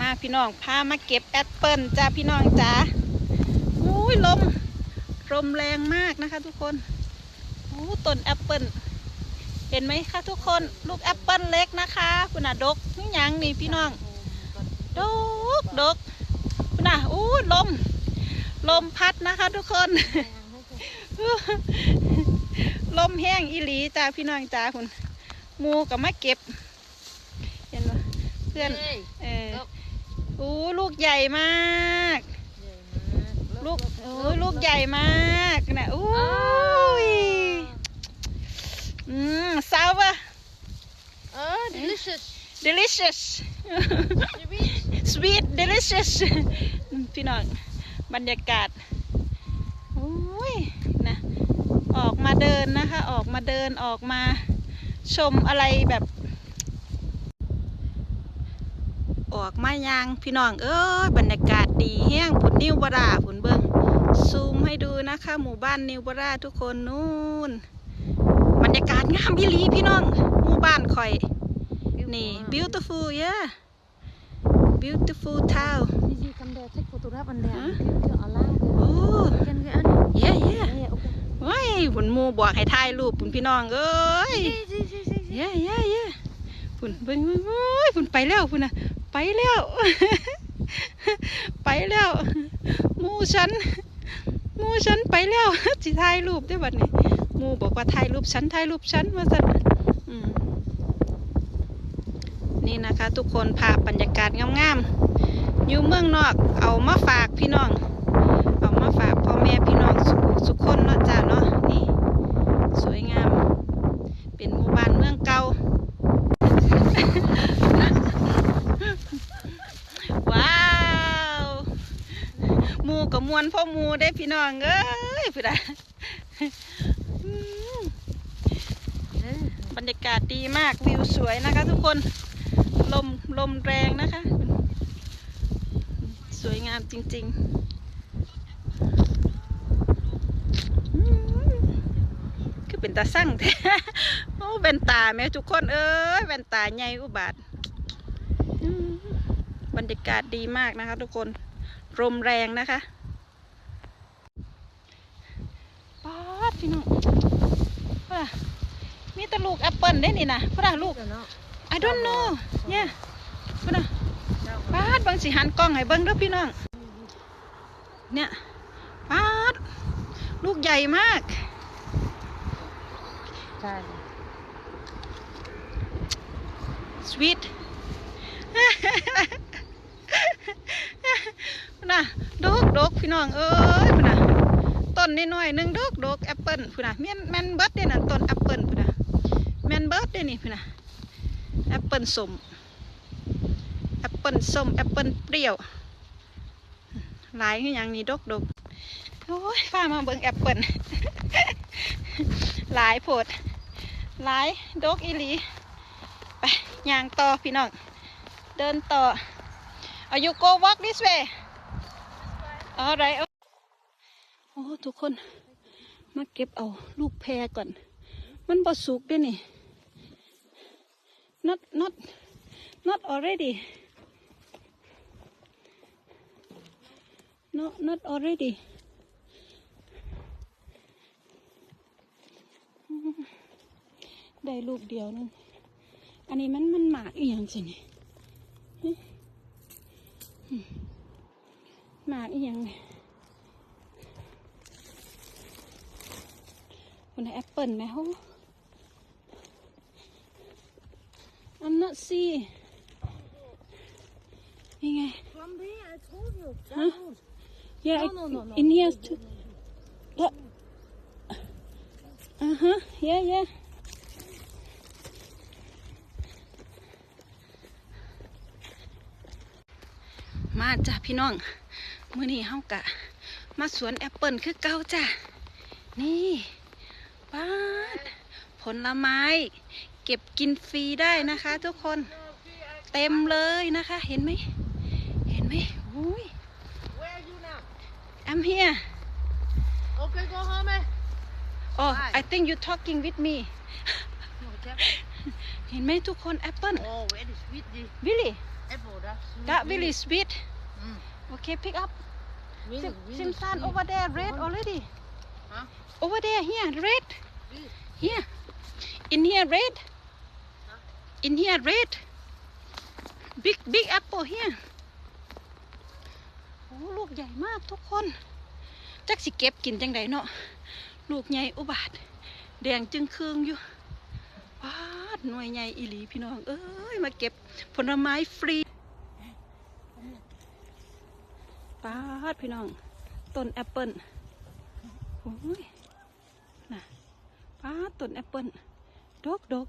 มาพี่น้องพามาเก็บแอปเปิลจ้าพี่น้องจ้าอุ้ยลมลมแรงมากนะคะ ทุกคนโอ้ต้นแอปเปิลเห็นไหมคะทุกคนลูกแอปเปิลเล็กนะคะคุณน่ะดกนี่ยังนี่พี่น้องดกดกคุณน่ะอู้ลม ลมพัดนะคะ ทุกคน ลมแห้งอีหลีจ้าพี่น้องจ้าคุณหมูกับมาเก็บ เห็นไหมเพื่อนเออ อู้ลูกใหญ่มาก ลูกโอ้ยลูกใหญ่มากนะอู้ยอืมซาวะ Oh, delicious. delicious sweet delicious พี่น้องบรรยากาศโอ้ยนะออกมาเดินนะคะ ออกมาเดินออกมาชมอะไรแบบ ออกมายางพี่น้องเอ้ยบรรยากาศดีแห้งผุนนิวบราผุนเบิงซูมให้ดูนะคะ หมู่บ้านนิวบราทุกคนนู่นบรรยากาศงามอีหลีพี่น้องหมู่บ้านคอยนี่ beautiful yeah beautiful town Did you come there, take photograph on there? Huh? Get, get alarm. โอ้ Can get on. yeah yeah Yeah, okay. ว้ายผุนหมู่บอกให้ถ่ายรูปผุนพี่น้องเอ้ย See, see, see, see, see. เย้เย้เย้ฝุ่นเบิ่งโอ้ยฝุ่นไปแล้วฝุ่นน่ะ ไปแล้ว ไปแล้วหมูฉันหมูฉันไปแล้วสิถ่ายรูปได้บัดนี้หมูบอกว่าถ่ายรูปฉันถ่ายรูปฉันว่าสันนี่นะคะ ทุกคนภาพบรรยากาศงามๆอยู่เมืองนอกเอามาฝากพี่น้อง เอามาฝากพ่อแม่พี่น้องสุสุคนเนาะจ้าเนาะนี่ สวยงาม เป็นหมู่บ้านเมืองเก่า ว้าวหมูกับม วนพ่อมูได้พี่น้องเอ้ยพี่ดาอืมบรรยากาศดีมากวิวสวยนะคะ ทุกคนลมลมแรงนะคะ สวยงามจริง ๆคือเป็นตาสั่งแท้โอ้แว่นตาแม่ทุกคนเอ้ยแว่นตาใหญ่อุบาทบรรยากาศดีมากนะคะ ทุกคนลมแรงนะคะป๊าด พี่น้องว่ามีแต่ลูกแอปเปิลได้นี่นะพ่อดาลูก Don't know. I don't know เนี่ยพ่อดาป๊าดเบางสิหันกล้องให้เบิ้งเด้อพี่น้อง เนี่ยป๊าดลูกใหญ่มาก Try. sweet พุ่นน่ะดกดกพี่น้องเอ้ยพุ่นน่ะ ต้นนิดหน่อยๆหนึงดกดกแอปเปิลพุ่นน่ะแม่นแม่นเบิดเด้น่ะต้นแอปเปิลพุ่นน่ะแม่นเบิดเด้นี่พุ่นน่ะแอปเปิลส้มแอปเปิลส้มแอปเปิลเปรี้ยวหลายคือหยังนี่ดกดกโอ้ยฟ้ามาเบิ่งแอปเปิลหลายโพดหลายดกอีหลีไปย่างต่อพี่น้องเดินต่ออายุ go walk this way เอาไรเอาโอ้ ทุกคน มาเก็บเอาลูกแพรก่อน มันบ่สุกด้วยนี่ not not not already no not already ได้ลูกเดียวนึงอันนี้มันมันหมากอีหยังสินี่หึหึหมากอีหยังนี่ คนแอปเปิลไหมโห I'm not see นี่ไง From there, I told you. Huh? yeah No, I- no, no, no. in here too Look. uh-huh yeah yeah มาจ้ะพี่น้อง มื้อนี้เฮากะ มาสวนแอปเปิลคือเก่าจ้ะ นี่ป้าด ผลไม้ เก็บกินฟรีได้นะคะ ทุกคนเต็มเลยนะคะ เห็นไหมเห็นไหมอุ้ย Where are you now? I'm here Okay, go home, eh? oh Hi. I think you talking with me No, Jeff. เห็นไหมทุกคน แอปเปิล Oh, where is sweet? really apple. That's sweet. that really sweet Mm. okay pick up Really, Sim- really Simsan sweet. over there red Come on. already Huh? over there here red This. here in here red in here red big big apple here โอ้ลูกใหญ่มากทุกคน จักสิเก็บกินจังไดเนาะ ลูกใหญ่อุบาท แดงจึงเครืองอยู่ปาดหน่วยใหญ่อีหลีพี่น้อง เอ้ย มาเก็บผลไม้ฟรีปาดพี่น้อง ต้นแอปเปิลโอ้ย น่ะปาดต้นแอปเปิล ดกดก